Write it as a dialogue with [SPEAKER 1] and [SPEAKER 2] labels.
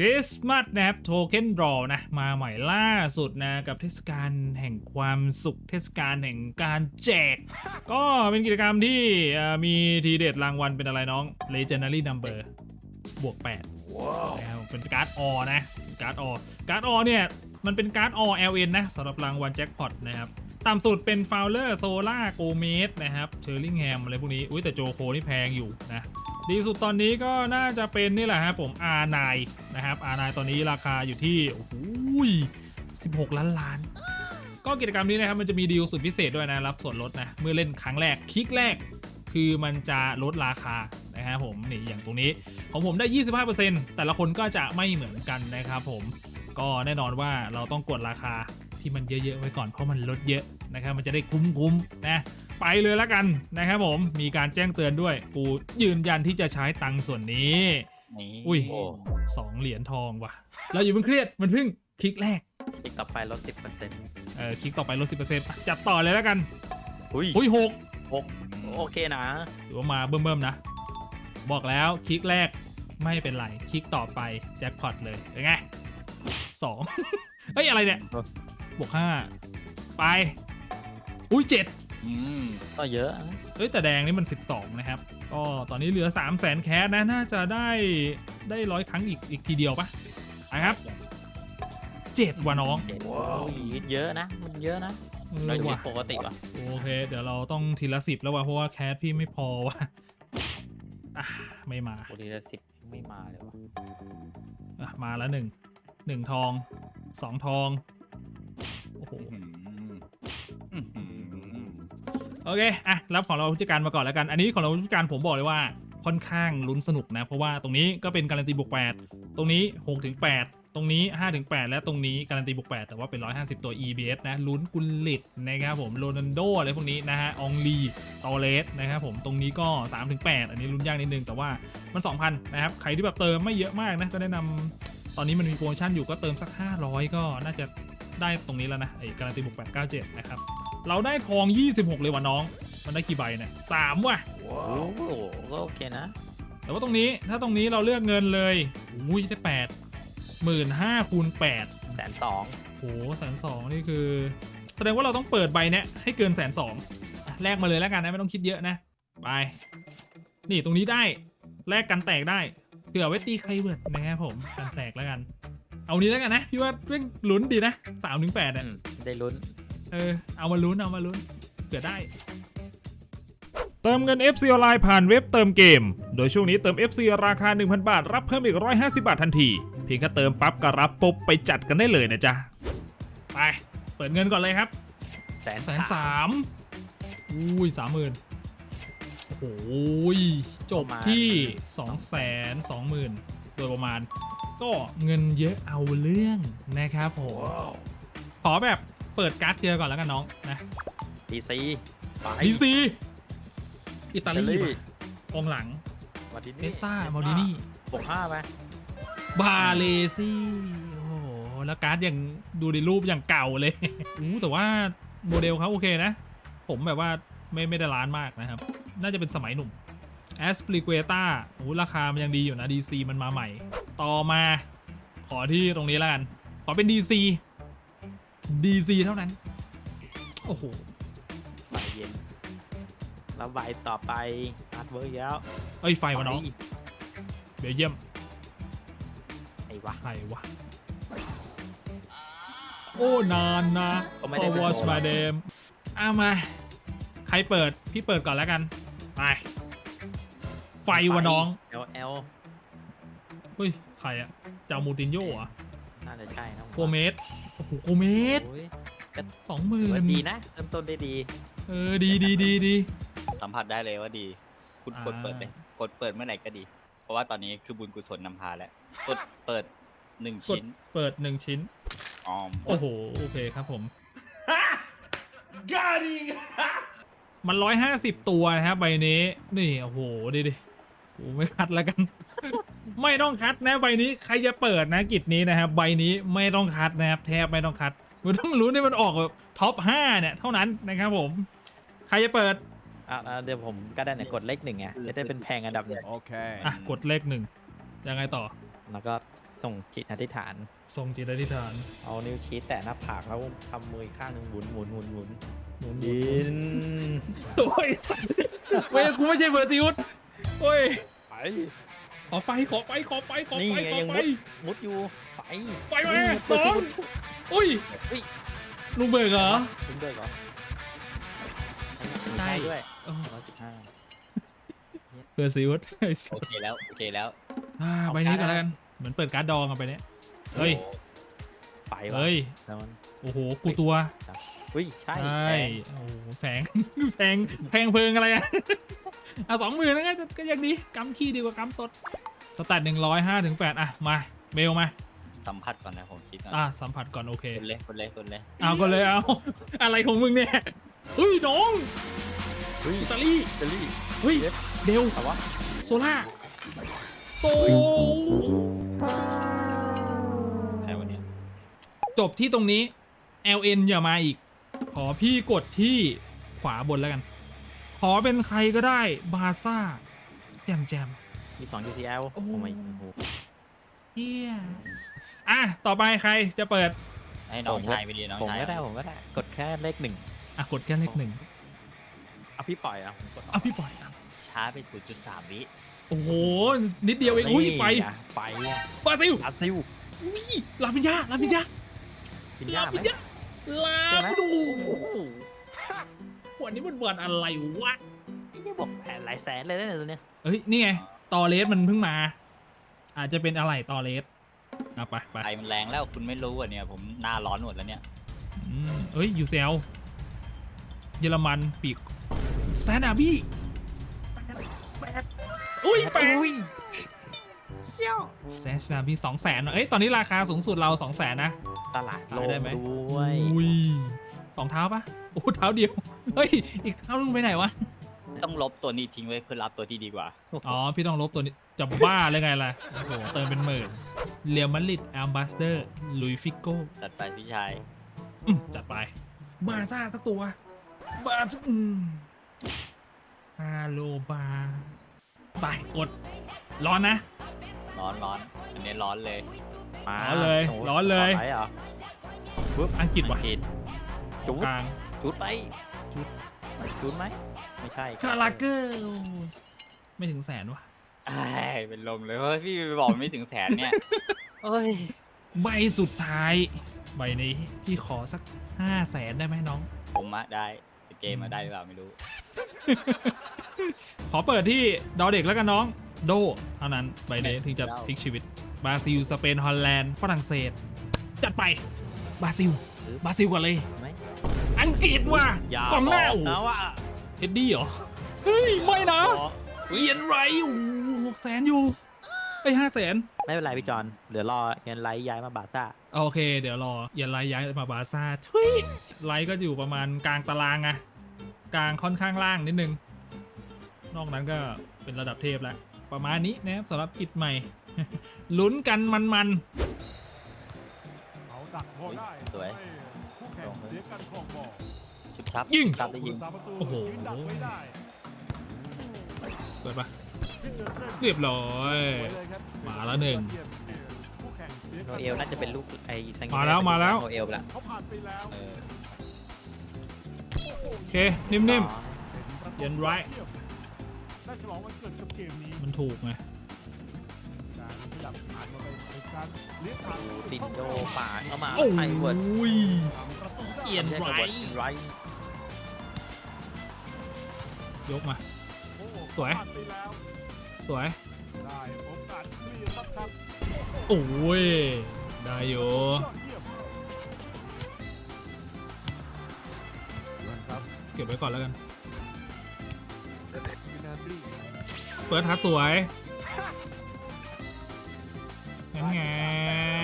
[SPEAKER 1] คริสต์มาสนะครับโทเค็นรอนะมาใหม่ล่าสุดนะกับเทศกาลแห่งความสุขเทศกาลแห่งการแจก ก็เป็นกิจกรรมที่มีทีเด็ดรางวัลเป็นอะไรน้อง Legendary Number บวก8นะครับเป็นการ์ดออนะการ์ดออการ์ดออเนี่ย มันเป็นการ์ดออ LN นะสำหรับรางวัลแจ็คพอตนะครับต่ำสุดเป็นฟาวเลอร์โซล่าโกเมสนะครับเชอร์ลิงแฮมอะไรพวกนี้อุ้ยแต่โจโคนี่แพงอยู่นะ ดีสุดตอนนี้ก็น่าจะเป็นนี่แหละครับผม R9 นะครับ R9 ตอนนี้ราคาอยู่ที่โอ้โหย16 ล้านล้าน ก็กิจกรรมนี้นะครับมันจะมีดีลสุดพิเศษด้วยนะรับส่วนลดนะเมื่อเล่นครั้งแรกคลิกแรกคือมันจะลดราคานะครับผมนี่อย่างตรงนี้ของผมได้ 25%แต่ละคนก็จะไม่เหมือนกันนะครับผมก็แน่นอนว่าเราต้องกดราคาที่มันเยอะๆไว้ก่อนเพราะมันลดเยอะนะครับมันจะได้คุ้มๆนะ ไปเลยแล้วกันนะครับผมมีการแจ้งเตือนด้วย กูยืนยันที่จะใช้ตังค์ส่วนนี้
[SPEAKER 2] นี่
[SPEAKER 1] อุ้ย
[SPEAKER 2] โอ้
[SPEAKER 1] สองเหรียญทองว่ะ เราอย่าเพิ่งเครียดมันเพิ่งคลิกแรก
[SPEAKER 2] อีกต่อไปลดสิบเปอร์เซ็นต์
[SPEAKER 1] เออคลิกต่อไปลดสิบเปอร์เซ็นต์จัดต่อเลยแล้วกัน
[SPEAKER 2] อุ้ย
[SPEAKER 1] อุ้ยหก
[SPEAKER 2] หกโอเคนะ
[SPEAKER 1] หรือว่ามาเบิ่มๆนะ บอกแล้วคลิกแรกไม่เป็นไรคลิกต่อไปแจ็คพอตเลยเป็นไงสองเฮ้ยอะไรเนี่ยบวกห้าไป อุ้ยเจ็ด
[SPEAKER 2] อืมก็เยอะนะ
[SPEAKER 1] เอ้ยแต่แดงนี่มัน 12 นะครับ ก็ตอนนี้เหลือ 3 0 0แสนแคสนะ น่าจะได้ได้ร้อยครั้งอีกอีกทีเดียวปะนะครับเจ็ดว่ะน้อง
[SPEAKER 2] เจ็ดโอ้ยเยอะนะ มันเยอะนะ
[SPEAKER 1] เออ
[SPEAKER 2] เราอยู่
[SPEAKER 1] ว่ะ
[SPEAKER 2] ปกติว่ะ
[SPEAKER 1] โอเค เดี๋ยวเราต้องทีละสิบแล้วว่ะเพราะว่าแคสพี่ไม่พอว่ะอะไม่มา
[SPEAKER 2] ปกติละสิบไม่มาเลยว่ะ
[SPEAKER 1] อะมาแล้วหนึ่งหนึ่งทองสองทองโอ้โห
[SPEAKER 2] อื้อหือ
[SPEAKER 1] โอเค อะ รับของเราผู้จัดการมาก่อนแล้วกัน อันนี้ของเราผู้จัดการผมบอกเลยว่าค่อนข้างลุ้นสนุกนะ เพราะว่าตรงนี้ก็เป็นการันตีบวก8 ตรงนี้6ถึง8ตรงนี้5ถึง8และตรงนี้การันตีบวก8แต่ว่าเป็น 150 ตัว EBS นะ ลุ้นกุลลิตนะครับผม โรนันโดอะไรพวกนี้นะฮะองลี ตอเลสนะครับผม ตรงนี้ก็3ถึง8อันนี้ลุ้นยากนิดนึง แต่ว่ามัน 2,000 นะครับ ใครที่แบบเติมไม่เยอะมากนะ ก็แนะนำตอนนี้มันมีโปรโมชั่นอยู่ก็เติมสัก 500 ก็น่าจะได้ตรงนี้แล้วนะ ไอ้การันตีบวก897 นะครับ เราได้ทอง 26 เลยว่ะน้อง มันได้กี่ใบเนี่ยสามว่ะ
[SPEAKER 2] โอ้โหก็โอเคนะ
[SPEAKER 1] แต่ว่าตรงนี้ถ้าตรงนี้เราเลือกเงินเลยอุ้ยได้แปดหมื่นห้าคูณแปด
[SPEAKER 2] แสนสอง
[SPEAKER 1] โหแสนสองนี่คือ แสดงว่าเราต้องเปิดใบเนี้ยให้เกินแสนสองแลกมาเลยแล้วกันนะไม่ต้องคิดเยอะนะ ไป นี่ตรงนี้ได้แลกกันแตกได้เผื่อไว้ตีใครเวิร์ดนะครับผมกันแตกแล้วกัน เอานี้แล้วกันนะพี่ว่าเรื่องลุ้นดีนะสามถึงแปด
[SPEAKER 2] อื
[SPEAKER 1] อะ
[SPEAKER 2] มได้ลุ้น
[SPEAKER 1] เออ เอามาลุ้น เอามาลุ้นเผื่อได้ เติมเงิน FC ออนไลน์ผ่านเว็บเติมเกม โดยช่วงนี้เติม FC ราคา 1,000 บาท รับเพิ่มอีก 150 บาททันที เพียงแค่เติมปั๊บก็รับปุ๊บไปจัดกันได้เลยนะจ๊ะ ไป เปิดเงินก่อนเลยครับ
[SPEAKER 2] แสน
[SPEAKER 1] แสนสามอุ้ยสามหมื่นโอ้ยจบที่สองแสนสองหมื่นโดยประมาณ ก็เงินเยอะเอาเรื่องนะครับผมขอแบบ เปิดการ์ดเจอก่อนแล้วกันน้องนะ
[SPEAKER 2] ดีซีไป
[SPEAKER 1] ดีซีอิตาลี
[SPEAKER 2] อิตาลี
[SPEAKER 1] ว่ะกองหลัง
[SPEAKER 2] มาที่
[SPEAKER 1] เนสตามาดินี่
[SPEAKER 2] บวกห้าไป
[SPEAKER 1] บาเลซี่โอ้โหแล้วการ์ดยังดูในรูปอย่างเก่าเลยอู้แต่ว่าโมเดลเขาโอเคนะ ผมแบบว่าไม่ไม่ได้ล้านมากนะครับ น่าจะเป็นสมัยหนุ่ม a s p l i q u e t a โอ้โหราคามันยังดีอยู่นะ DC มันมาใหม่ ต่อมาขอที่ตรงนี้แล้วกัน ขอเป็น DC DC เท่านั้น โอ้โห
[SPEAKER 2] ไฟเย็น แล้วใบต่อไปอาร์ตเวิร์กแล้ว
[SPEAKER 1] เอ้ยไฟวะน้องเบลเยียม
[SPEAKER 2] ไอ้วะ
[SPEAKER 1] ใครวะ โอ้นานนะ
[SPEAKER 2] ก็ไม่ได้
[SPEAKER 1] วอชมาเดมเอามา ใครเปิด พี่เปิดก่อนแล้วกัน ไป ไฟวะน้อง
[SPEAKER 2] เอลเอล
[SPEAKER 1] เฮ้ย ใครอะเจ้ามูตินโญ่อะ
[SPEAKER 2] น่า จะใช่นะ
[SPEAKER 1] โกเมสโอ้โหโกเมส
[SPEAKER 2] โอ้ย
[SPEAKER 1] สองหมื่
[SPEAKER 2] ถือว่านดีนะเริ่มต้นได้ดี
[SPEAKER 1] เออดีดีดีดี
[SPEAKER 3] สัมผัสได้เลยว่าดีคุณ
[SPEAKER 1] อ่า
[SPEAKER 3] กดเปิดเลยกดเปิดเมื่อไหร่ก็ดี เพราะว่าตอนนี้คือบุญกุศลนำพาแล้วกดเปิดหนึ่ง
[SPEAKER 1] กด
[SPEAKER 3] ชิ้น
[SPEAKER 1] เปิดหนึ่งชิ้น
[SPEAKER 3] ออม
[SPEAKER 1] โอ้โหโอเคครับผมมันร้อยห้าสิบตัวนะครับใบนี้ นี่โอ้โหดิดิกูไม่คัดแล้วกัน ไม่ต้องคัดนะใบนี้ใครจะเปิดนะกิจนี้นะครับใบนี้ไม่ต้องคัดนะครับแทบไม่ต้องคัดมันต้องรู้นี่มันออกแบบท็อปห้าเนี่ยเท่านั้นนะครับผม ใครจะเปิด
[SPEAKER 2] อะอะเดี๋ยวผมก็ได้เนี่ยกดเลขหนึ่งไงจะได้เป็นแพงอันดับหนึ่ง
[SPEAKER 1] อะกดเลขหนึ่งยังไงต่อ
[SPEAKER 2] แล้วก็ส่งจิตอธิษฐาน
[SPEAKER 1] ทรงจิตอธิษฐาน
[SPEAKER 2] เอานิ้วชี้แตะหน้าผากแล้วทำมืออีกข้างหนึ่งหมุนหมุนหมุนหมุน
[SPEAKER 1] หมุน
[SPEAKER 2] ยิน
[SPEAKER 1] โอ้ยสัตว์เว้ยกูไม่ใช่เบอร์ซิอุสโอ้ย
[SPEAKER 2] ไป
[SPEAKER 1] ขอไฟขอไฟขอไฟขอ
[SPEAKER 2] นี่
[SPEAKER 1] ไฟ
[SPEAKER 2] ไง
[SPEAKER 1] ขอ
[SPEAKER 2] ยัง
[SPEAKER 1] ไฟ
[SPEAKER 2] มุดมุดอยู่ไป
[SPEAKER 1] ไปมา
[SPEAKER 2] นี่
[SPEAKER 1] น้องอุ้ย
[SPEAKER 2] เฮ้ย
[SPEAKER 1] ลุงเบิกเหรอ
[SPEAKER 2] ถึงด้วยเหรอ
[SPEAKER 1] ใช่
[SPEAKER 2] ใช่ด้วย
[SPEAKER 1] โอ้
[SPEAKER 2] ร้อยสิบห้า
[SPEAKER 1] เบอร์ซิอุสไอ้สั
[SPEAKER 3] โอ
[SPEAKER 1] ส
[SPEAKER 3] เคแล้วโอเคแล้ว
[SPEAKER 1] อ่าใบนี้กันแล้วกันเหมือนเปิดการ์ดดองกันไปเนี้ยเฮ้ย
[SPEAKER 2] ไปวะ
[SPEAKER 1] เฮ้ย
[SPEAKER 2] แล้วมัน
[SPEAKER 1] โอ้โหกูตัว
[SPEAKER 2] อุ้ยใช่
[SPEAKER 1] ใช่
[SPEAKER 2] แพง
[SPEAKER 1] โอ้โหแพง แพงแพงเพลิงอะไรอะเอาสองหมื่นนะก็ก็ยังดีกำขี้ดีกว่ากำตดสแตทหนึ่งร้อยห้าถึงแปดอะมาเมลมา
[SPEAKER 3] สัมผัสก่อนนะผมคิดก่อน
[SPEAKER 1] อะสัมผัสก่อนโอเค
[SPEAKER 3] คนเลยคนเลยคนเลย
[SPEAKER 1] เอาก็เลยเอาอะไรของมึงเนี่ยเฮ้ยน้อง
[SPEAKER 2] เฮ้ย
[SPEAKER 1] อิตาลี
[SPEAKER 2] เจลลี่
[SPEAKER 1] เฮ้ยเดล
[SPEAKER 2] แต่ว่า
[SPEAKER 1] โซล่าโซ
[SPEAKER 3] ใช่วันเนี้ย
[SPEAKER 1] จบที่ตรงนี้ LN อย่ามาอีก ขอพี่กดที่ขวาบนแล้วกัน ขอเป็นใครก็ได้บาซ่าแจมแจม
[SPEAKER 2] มีสอง UCL
[SPEAKER 1] โอ้
[SPEAKER 2] โอ้ไม่โอ้โห
[SPEAKER 1] เฮียอะ ต่อไปใครจะเปิด
[SPEAKER 3] ให้น้อง
[SPEAKER 2] ผมก็
[SPEAKER 3] ชายไปดีน้อง
[SPEAKER 2] ผม
[SPEAKER 3] ชาย
[SPEAKER 2] ก็ได้ผมก็ได้ กดแค่เลขหนึ่ง
[SPEAKER 1] อะกดแค่เลขหนึ่ง
[SPEAKER 2] เอาพี่ปล่อยอะผมกด
[SPEAKER 1] อะพี่ปล่อยอะ
[SPEAKER 3] ช้าไป0.3วิ
[SPEAKER 1] โอ้โห นิดเดียวเองอุ้ยไป
[SPEAKER 2] อะไปอะ
[SPEAKER 1] บราซิล
[SPEAKER 2] อาซิล
[SPEAKER 1] อุ้ยลาฟินยาลาฟินยา
[SPEAKER 2] กิน
[SPEAKER 1] ลายา
[SPEAKER 2] กไหม
[SPEAKER 1] ฟินยา ลา
[SPEAKER 2] ใช่ไหม
[SPEAKER 1] ฟินดูวันนี้มันวันอะไรวะ
[SPEAKER 2] นี่บอกแผนหลายแสนเลยนะเนี่ยตัวเนี้ย
[SPEAKER 1] เอ้ยนี่ไงตอเลสมันเพิ่งมา อาจจะเป็นอะไรตอเลสอะไปไป
[SPEAKER 3] ไฟมันแรงแล้วคุณไม่รู้อะเนี่ย ผมหน้าร้อนหมดแล้วเนี่ย
[SPEAKER 1] อืมเอ้ยยูเซลเยอรมันปีกสแตนดาร์บี้อุ้ยแปด
[SPEAKER 2] อุ้ยเชี่ยว
[SPEAKER 1] แซชนาพี่สองแสนเอ้ยตอนนี้ราคาสูงสุดเราสองแสนนะ
[SPEAKER 2] ตลาดโล
[SPEAKER 1] ขาย
[SPEAKER 2] ก
[SPEAKER 1] ได้ไหม
[SPEAKER 2] ด้วย
[SPEAKER 1] อุ้ยสองเท้าปะโอ้เท้าเดียว เฮ้ย อีกเท้านึงไปไหนวะ
[SPEAKER 3] ต้องลบตัวนี้ทิ้งไว้เพื่อรับตัวที่ดีกว่า
[SPEAKER 1] อ๋อ พี่ต้องลบตัวนี้ จะบ้าเลยไงล่ะ โอ้โห เติมเป็นหมื่นเรียลมาดริดแอมบาสเดอร์ลุยฟิโก้
[SPEAKER 3] จัดไปพี่ชาย
[SPEAKER 1] จัดไป บาซ่าสักตัว บาซ่าอืมฮาโลบา ไป กด ร้อนนะ
[SPEAKER 3] ร้อนร้อน อันนี้ร้อนเลย
[SPEAKER 2] มา
[SPEAKER 1] ร้อนเลย
[SPEAKER 2] โโห
[SPEAKER 1] ร้อนเลย
[SPEAKER 2] ต่ไปเหรอ
[SPEAKER 1] อังกฤษว่ะ
[SPEAKER 2] อังกฤษ
[SPEAKER 1] ตรงกลาง
[SPEAKER 2] จุดไป
[SPEAKER 1] จุด
[SPEAKER 2] จุดไหมไม่ใช่
[SPEAKER 1] คาราเกอร์ไม่ถึงแสนวะ
[SPEAKER 3] อ้ายเป็นลมเลยเฮ้ยพี่ไปบอกไม่ถึงแสนเนี่ยเอ้ย
[SPEAKER 1] ใบสุดท้ายใบนี้พี่ขอสักห้าแสนได้ไหมน้อง
[SPEAKER 3] ผมอะได้แต่เกมมาได้หรือเปล่าไม่รู้
[SPEAKER 1] ขอเปิดที่ดอเด็กแล้วกันน้อง โดเท่านั้นใบนี้ถึงจะพลิกชีวิต บราซิล สเปน ฮอลแลนด์ ฝรั่งเศส จัดไป บราซิล บราซิลก่อนเลย
[SPEAKER 2] ไหม
[SPEAKER 1] อังกฤษว่ะ
[SPEAKER 2] อย่าก
[SPEAKER 1] องหน้า
[SPEAKER 2] บ
[SPEAKER 1] โอ้
[SPEAKER 2] กนะว่า
[SPEAKER 1] เอ็ดดี้เหรอ เฮ้ย ไม่นะ
[SPEAKER 2] บอก
[SPEAKER 1] เอียนไรโอ้หกแสนอยู่ไอ้ห้าแสน
[SPEAKER 2] ไม่เป็นไรพี่จอนเดี๋ยวรอเงินไลท์ย้ายมาบาร์ซ่า
[SPEAKER 1] โอเค เดี๋ยวรอเอียนไลย้ายมาบาร์ซ่าทุยไลก็อยู่ประมาณกลางตารางอะกลางค่อนข้างล่างนิดนึง นอกนั้นก็เป็นระดับเทพแล้ว ประมาณนี้นะครับสำหรับกิจใหม่ ลุ้นกันมัน
[SPEAKER 4] เขาดักพอได้
[SPEAKER 3] สวย
[SPEAKER 4] ให้คู่แข่งเสียกันคลองบอล
[SPEAKER 3] ชุดชับ
[SPEAKER 1] ๆยิง
[SPEAKER 3] ชับได้ยิง
[SPEAKER 4] ผู้รักษาประตู
[SPEAKER 1] โอ้โห
[SPEAKER 4] ยืนดักไว้ได้
[SPEAKER 1] เปิดปะ
[SPEAKER 4] ขึ้นเดินเล่น
[SPEAKER 1] เรียบร้อย
[SPEAKER 4] สวยเลยครับ
[SPEAKER 1] มาแล้วหนึ่ง
[SPEAKER 4] คู่แข่งเสีย
[SPEAKER 2] โน
[SPEAKER 4] กัน
[SPEAKER 2] เอลน่าจะเป็นลูกไอ้ซัง
[SPEAKER 1] มาแล้วมาแล้ว
[SPEAKER 2] โนเอลไปละ
[SPEAKER 4] เขาผ่านไปแล้ว
[SPEAKER 3] เออ
[SPEAKER 1] โอเค นิ่ม
[SPEAKER 2] อ๋อ
[SPEAKER 1] เย็นไว้
[SPEAKER 4] ได้ฉลองวันเกิดกับเกมนี้
[SPEAKER 1] ๆ มันถูกไง
[SPEAKER 2] ตินโดป่าดเข้ามา
[SPEAKER 1] โอ้
[SPEAKER 2] ไทเวิร์ด
[SPEAKER 1] ย
[SPEAKER 4] ทำประตูได้
[SPEAKER 1] เอียน
[SPEAKER 2] ไม่ใช่
[SPEAKER 1] ไร
[SPEAKER 2] กับเวิร์ดไร
[SPEAKER 1] ยกมา
[SPEAKER 4] โอ้โห
[SPEAKER 1] สวย
[SPEAKER 4] ผ่านไปแล้ว
[SPEAKER 1] สวย
[SPEAKER 4] ได้โอกาสเคลียร์ครับครับ
[SPEAKER 1] โอ้ย ได้อยู่
[SPEAKER 4] ยอดเยี่ยมเยี่ยมครับ
[SPEAKER 1] เก็บไว้ก่อนแล้วกัน
[SPEAKER 4] วินาที
[SPEAKER 1] เปิดทัดสวย งั้นไง